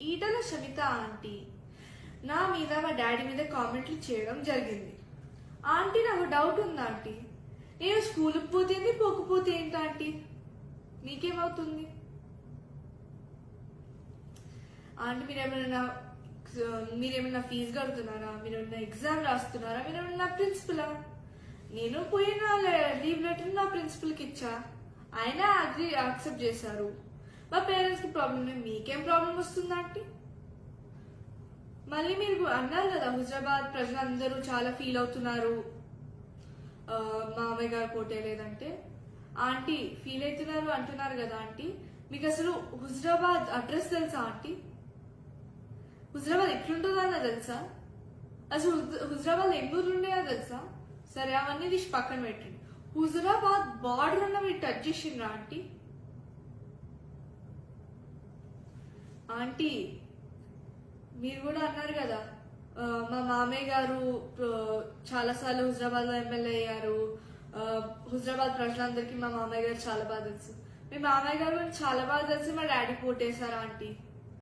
Etela Shamita aunty. నా మీద మా డాడీ మీద కామెంట్లు చేయడం జరిగింది. ఆంటీ నాకు డౌట్ ఉంది ఆంటీ. నేను స్కూల్కి పోతేంది పోకపోతే ఏంటి ఆంటీ? నీకేమవుతుంది? ఆంటీ మీరేమైనా మీరేమైనా ఫీజు కడుతున్నారా? మీరేమైనా ఎగ్జామ్ రాస్తున్నారా? మీరేమైనా నా ప్రిన్సిపలా నేను పోయిన లీవ్ లెటర్ నా ప్రిన్సిపల్కి ఇచ్చా. ఆయన అగ్రి యాక్సెప్ట్ చేశారు. మా పేరెంట్స్కి ప్రాబ్లం లేదు మీకేం ప్రాబ్లం వస్తుందంటే ఆంటీ మళ్ళీ మీరు అన్నారు కదా హుజరాబాద్ ప్రజలందరూ చాలా ఫీల్ అవుతున్నారు. మామయ్య గారు పోటే లేదంటే. ఆంటీ ఫీల్ అవుతున్నారు అంటున్నారు కదా ఆంటీ మీకు అసలు హుజరాబాద్ అడ్రస్ తెలుసా ఆంటీ హుజరాబాద్ ఎట్లుంటుందో అన్న తెలుసా? అసలు హుజరాబాద్ ఎన్ని ఊర్లు ఉండేదో తెలుసా? సరే అవన్నీ తీసి పక్కన పెట్టండి. హుజరాబాద్ బార్డర్ ఉన్న మీరు టచ్ చేసిండ్రా ఆంటీ ఆంటీ మీరు కూడా అన్నారు కదా మా మామయ్య గారు చాలా సార్లు హుజరాబాద్లో ఎమ్మెల్యే అయ్యారు. హుజరాబాద్ ప్రజలందరికీ మా మామయ్య గారు చాలా బాగా తెలుసు. మీ మామయ్య గారు చాలా బాగా తెలుసు మా డాడీ పోటేశారా ఆంటీ.